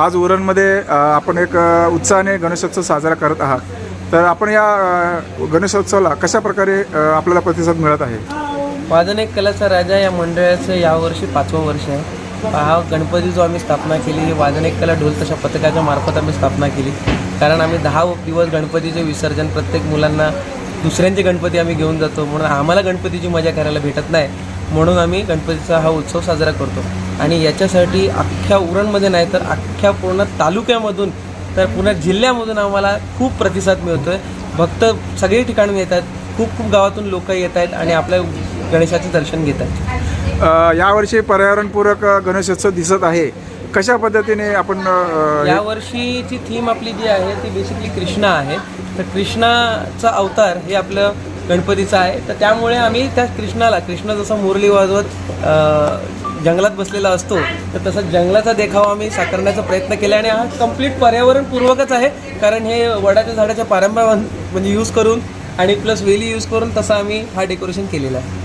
आज उरणमध्ये आपण एक उत्साहाने गणेशोत्सव साजरा करत आहात. तर आपण या गणेशोत्सवाला कशा प्रकारे आपल्याला प्रतिसाद मिळत आहे? माझं एक कलाचा राजा या मंडळाचं यावर्षी पाचवं वर्ष आहे. हा गणपती जो आम्ही स्थापना केली. ही वादन एक कला ढोल तशा पथकाच्या मार्फत आम्ही स्थापना केली. कारण आम्ही दहा दिवस गणपतीचे विसर्जन प्रत्येक मुलांना दुसऱ्यांचे गणपती आम्ही घेऊन जातो. म्हणून आम्हाला गणपतीची मजा करायला भेटत नाही. म्हणून आम्ही गणपतीचा हा उत्सव साजरा करतो. आणि याच्यासाठी अख्ख्या उरणमध्ये नाही तर अख्ख्या पूर्ण तालुक्यामधून तर पूर्ण जिल्ह्यामधून आम्हाला खूप प्रतिसाद मिळतोय. भक्त सगळे ठिकाणून येत आहेत. खूप खूप गावातून लोक येत आहेत आणि आपल्या गणेशाचे दर्शन घेत आहेत. यावर्षी पर्यावरणपूरक गणेशोत्सव दिसत आहे. कशा पद्धतीने आपण अ, या वर्षीची थीम आपली जी आहे ती बेसिकली कृष्णा आहे. तर कृष्णाचा अवतार हे आपलं गणपतीचं आहे. तर त्यामुळे आम्ही त्या कृष्णाला कृष्ण जसं मुरली वाजवत जंगलात बसलेला असतो तर तसा जंगलाचा देखावा आम्ही साकारण्याचा प्रयत्न केला आणि हा कंप्लीट पर्यावरणपूर्वकच आहे. कारण हे वडाच्या झाडाच्या पारंब्या म्हणजे यूज करून आणि प्लस वेली यूज करून तसं आम्ही हा डेकोरेशन केलेला आहे.